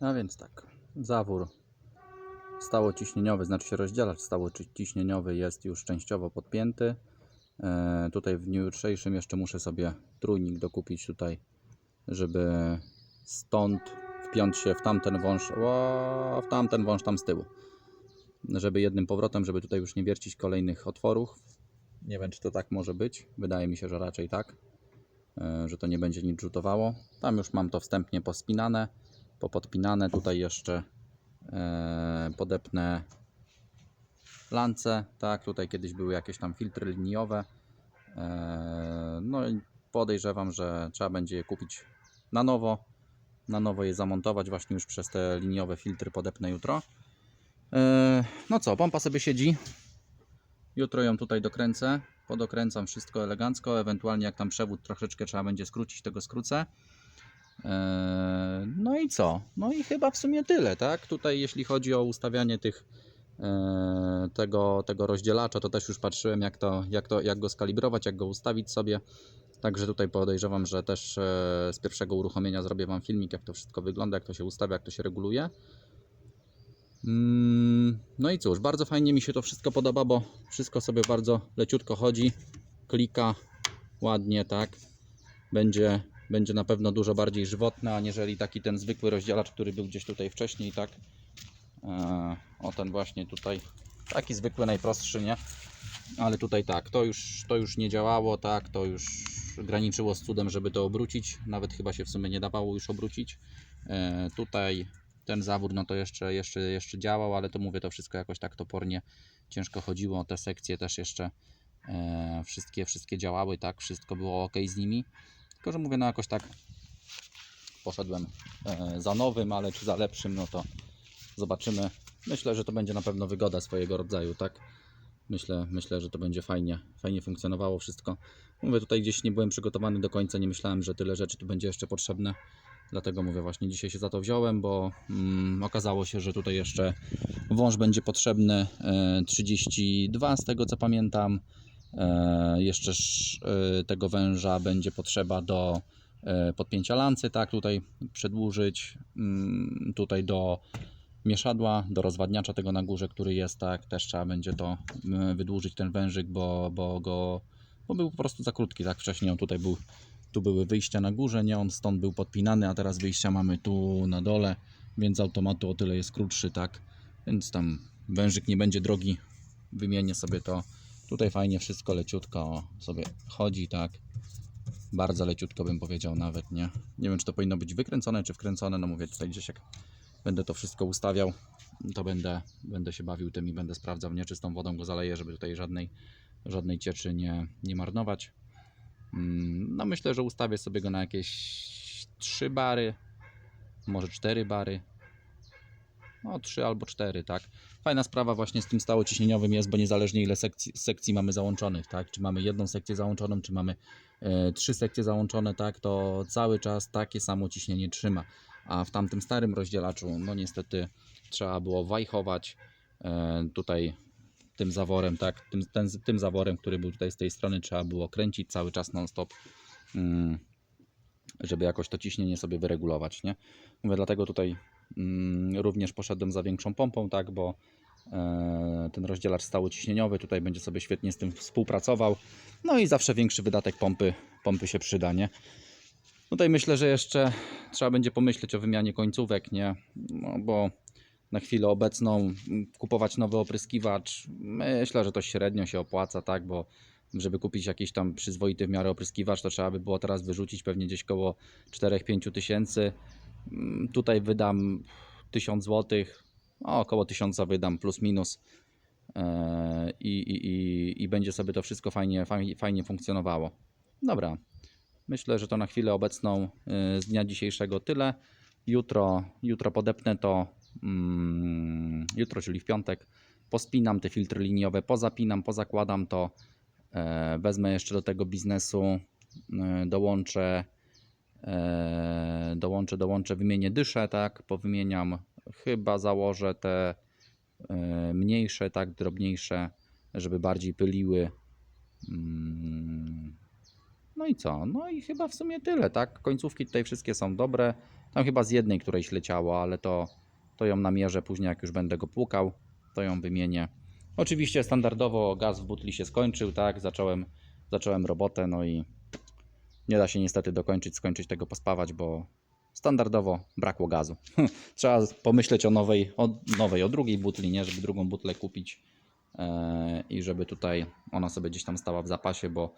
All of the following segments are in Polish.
A więc tak, zawór stałociśnieniowy, znaczy się rozdzielacz stałociśnieniowy jest już częściowo podpięty. E, tutaj w dniu jutrzejszym jeszcze muszę sobie trójnik dokupić tutaj, żeby stąd wpiąć się w tamten wąż, o, w tamten wąż tam z tyłu. Żeby jednym powrotem, żeby tutaj już nie wiercić kolejnych otworów. Nie wiem, czy to tak może być. Wydaje mi się, że raczej tak, e, że to nie będzie nic rzutowało. Tam już mam to wstępnie pospinane, popodpinane. Tutaj jeszcze e, podepnę lance, tak, tutaj kiedyś były jakieś tam filtry liniowe. E, No i podejrzewam, że trzeba będzie je kupić na nowo. Na nowo je zamontować właśnie już przez te liniowe filtry podepnę jutro. E, No co, pompa sobie siedzi. Jutro ją tutaj dokręcę. Podokręcam wszystko elegancko. Ewentualnie jak tam przewód troszeczkę trzeba będzie skrócić, tego skrócę. E, No i co? No i chyba w sumie tyle, tak? Tutaj jeśli chodzi o ustawianie tych e, tego, tego rozdzielacza, to też już patrzyłem jak, to, jak, to, jak go skalibrować, jak go ustawić sobie. Także tutaj podejrzewam, że też e, z pierwszego uruchomienia zrobię Wam filmik, jak to wszystko wygląda, jak to się ustawia, jak to się reguluje. Mm, No i cóż, bardzo fajnie mi się to wszystko podoba, bo wszystko sobie bardzo leciutko chodzi, klika ładnie, tak. Będzie, będzie na pewno dużo bardziej żywotne, aniżeli taki ten zwykły rozdzielacz, który był gdzieś tutaj wcześniej, tak. E, O ten właśnie tutaj, taki zwykły, najprostszy, nie? Ale tutaj tak, to już, to już nie działało, tak, to już graniczyło z cudem, żeby to obrócić, nawet chyba się w sumie nie dawało już obrócić. E, Tutaj ten zawór, no to jeszcze, jeszcze, jeszcze działał, ale to mówię, to wszystko jakoś tak topornie ciężko chodziło, te sekcje też jeszcze e, wszystkie, wszystkie działały, tak, wszystko było ok z nimi, tylko że mówię, no jakoś tak poszedłem e, za nowym, ale czy za lepszym, no to zobaczymy. Myślę, że to będzie na pewno wygoda swojego rodzaju, tak? Myślę, myślę, że to będzie fajnie, fajnie funkcjonowało wszystko. Mówię, tutaj gdzieś nie byłem przygotowany do końca, nie myślałem, że tyle rzeczy tu będzie jeszcze potrzebne. Dlatego mówię, właśnie dzisiaj się za to wziąłem, bo mm, okazało się, że tutaj jeszcze wąż będzie potrzebny e, 32 z tego co pamiętam. E, jeszcze sz- e, tego węża będzie potrzeba do e, podpięcia lancy, tak, tutaj przedłużyć, mm, tutaj do mieszadła, do rozwadniacza tego na górze, który jest, tak, też trzeba będzie to wydłużyć ten wężyk, bo, bo go, bo był po prostu za krótki, tak, wcześniej on tutaj był, tu były wyjścia na górze, nie, on stąd był podpinany, a teraz wyjścia mamy tu na dole, więc z automatu o tyle jest krótszy, tak, więc tam wężyk nie będzie drogi, wymienię sobie to, tutaj fajnie wszystko leciutko sobie chodzi, tak, bardzo leciutko bym powiedział nawet, nie, nie wiem czy to powinno być wykręcone, czy wkręcone, no mówię tutaj gdzieś jak będę to wszystko ustawiał, to będę, będę się bawił tym i będę sprawdzał, nieczystą wodą go zaleję, żeby tutaj żadnej, żadnej cieczy nie, nie marnować. Mm, No myślę, że ustawię sobie go na jakieś 3 bary, może 4 bary. No 3 albo 4, tak. Fajna sprawa właśnie z tym stałociśnieniowym jest, bo niezależnie ile sekcji, sekcji mamy załączonych, tak. Czy mamy jedną sekcję załączoną, czy mamy e, trzy sekcje załączone, tak, to cały czas takie samo ciśnienie trzyma a w tamtym starym rozdzielaczu, no niestety trzeba było wajchować e, tutaj tym zaworem, tak, tym, ten, tym zaworem, który był tutaj z tej strony, trzeba było kręcić cały czas non stop, mm, żeby jakoś to ciśnienie sobie wyregulować, nie? Mówię, dlatego tutaj również poszedłem za większą pompą, tak, bo e, ten rozdzielacz stałociśnieniowy tutaj będzie sobie świetnie z tym współpracował, no i zawsze większy wydatek pompy, pompy się przyda, nie? Tutaj myślę, że jeszcze trzeba będzie pomyśleć o wymianie końcówek, nie? No, bo na chwilę obecną mm, kupować nowy opryskiwacz, myślę, że to średnio się opłaca, tak? Bo żeby kupić jakiś tam przyzwoity w miarę opryskiwacz, to trzeba by było teraz wyrzucić pewnie gdzieś koło 4-5 tysięcy. Mm, Tutaj wydam 1000 zł, około 1000 wydam plus minus. Eee, I, i, i, I będzie sobie to wszystko fajnie, fajnie, funkcjonowało. Dobra, Myślę, że to na chwilę obecną y, z dnia dzisiejszego tyle. Jutro, jutro podepnę to, mm, jutro, czyli w piątek, pospinam te filtry liniowe, pozapinam, pozakładam to. E, wezmę jeszcze do tego biznesu, dołączę, e, dołączę, dołączę, wymienię dyszę, tak, powymieniam, chyba założę te e, mniejsze, tak, drobniejsze, żeby bardziej pyliły. Mm, no i co? No i chyba w sumie tyle, tak? Końcówki tutaj wszystkie są dobre. Tam chyba z jednej którejś leciało, ale to, to ją namierzę później, jak już będę go płukał, to ją wymienię. Oczywiście standardowo gaz w butli się skończył, tak, zacząłem, zacząłem robotę, no i nie da się niestety dokończyć, skończyć tego pospawać, bo standardowo brakło gazu. Trzeba pomyśleć o nowej, o nowej, o drugiej butli, nie, żeby drugą butlę kupić e, i żeby tutaj ona sobie gdzieś tam stała w zapasie, bo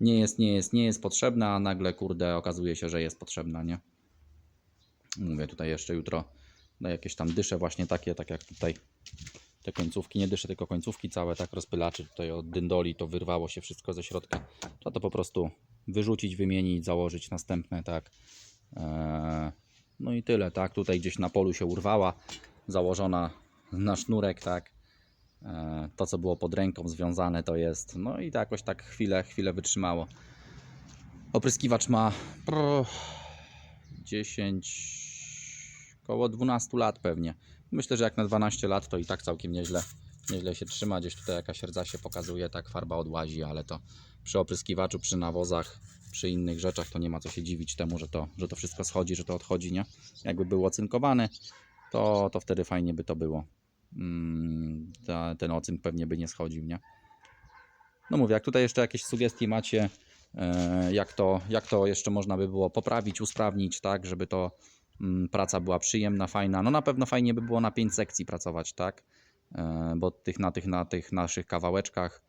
nie jest, nie jest, nie jest potrzebna, a nagle kurde okazuje się, że jest potrzebna, nie? Mówię tutaj jeszcze jutro na jakieś tam dysze właśnie takie, tak jak tutaj te końcówki, nie dysze, tylko końcówki całe, tak rozpylaczy tutaj od dyndoli, to wyrwało się wszystko ze środka. Trzeba to po prostu wyrzucić, wymienić, założyć następne, tak. Eee, no i tyle, tak. Tutaj gdzieś na polu się urwała, założona na sznurek, tak. Eee, to, co było pod ręką związane, to jest. No i to jakoś tak chwilę, chwilę wytrzymało. Opryskiwacz ma pro, 10, około 12 lat pewnie. Myślę, że jak na 12 lat to i tak całkiem nieźle, nieźle się trzyma. Gdzieś tutaj jakaś rdza się pokazuje, tak farba odłazi, ale to przy opryskiwaczu, przy nawozach, przy innych rzeczach to nie ma co się dziwić temu, że to, że to wszystko schodzi, że to odchodzi, nie? Jakby był ocynkowany, to, to wtedy fajnie by to było. Mm, ten ocynk pewnie by nie schodził, nie? No mówię, jak tutaj jeszcze jakieś sugestie macie, e, jak to, jak to jeszcze można by było poprawić, usprawnić, tak, żeby to mm, praca była przyjemna, fajna. No na pewno fajnie by było na 5 sekcji pracować, tak? E, Bo tych, na, tych, na tych naszych kawałeczkach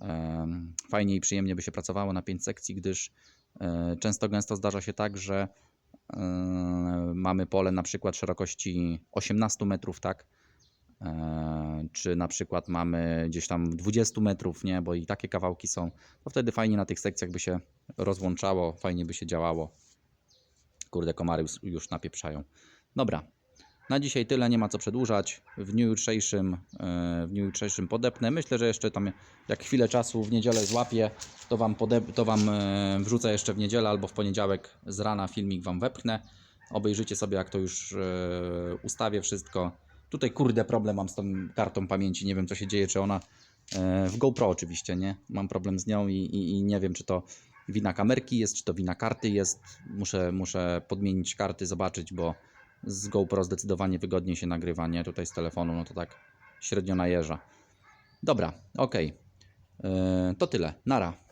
em, fajnie i przyjemnie by się pracowało na 5 sekcji, gdyż e, często gęsto zdarza się tak, że e, mamy pole na przykład szerokości 18 metrów, tak? E, Czy na przykład mamy gdzieś tam 20 metrów, nie? Bo i takie kawałki są. To wtedy fajnie na tych sekcjach by się rozłączało, fajnie by się działało. Kurde, komary już napieprzają. Dobra. Na dzisiaj tyle, nie ma co przedłużać. W dniu jutrzejszym, e, w dniu jutrzejszym podepnę. Myślę, że jeszcze tam jak chwilę czasu w niedzielę złapię, to wam, podep- to wam e, wrzucę jeszcze w niedzielę albo w poniedziałek z rana filmik wam wepchnę. Obejrzycie sobie, jak to już e, ustawię wszystko. Tutaj kurde problem mam z tą kartą pamięci. Nie wiem co się dzieje, czy ona w GoPro oczywiście, nie? Mam problem z nią i, i, i nie wiem, czy to wina kamerki jest, czy to wina karty jest. Muszę, muszę podmienić karty, zobaczyć, bo z GoPro zdecydowanie wygodniej się nagrywa, nie? Tutaj z telefonu, no to tak średnio najeża. Dobra, okej. Yy, To tyle. Nara.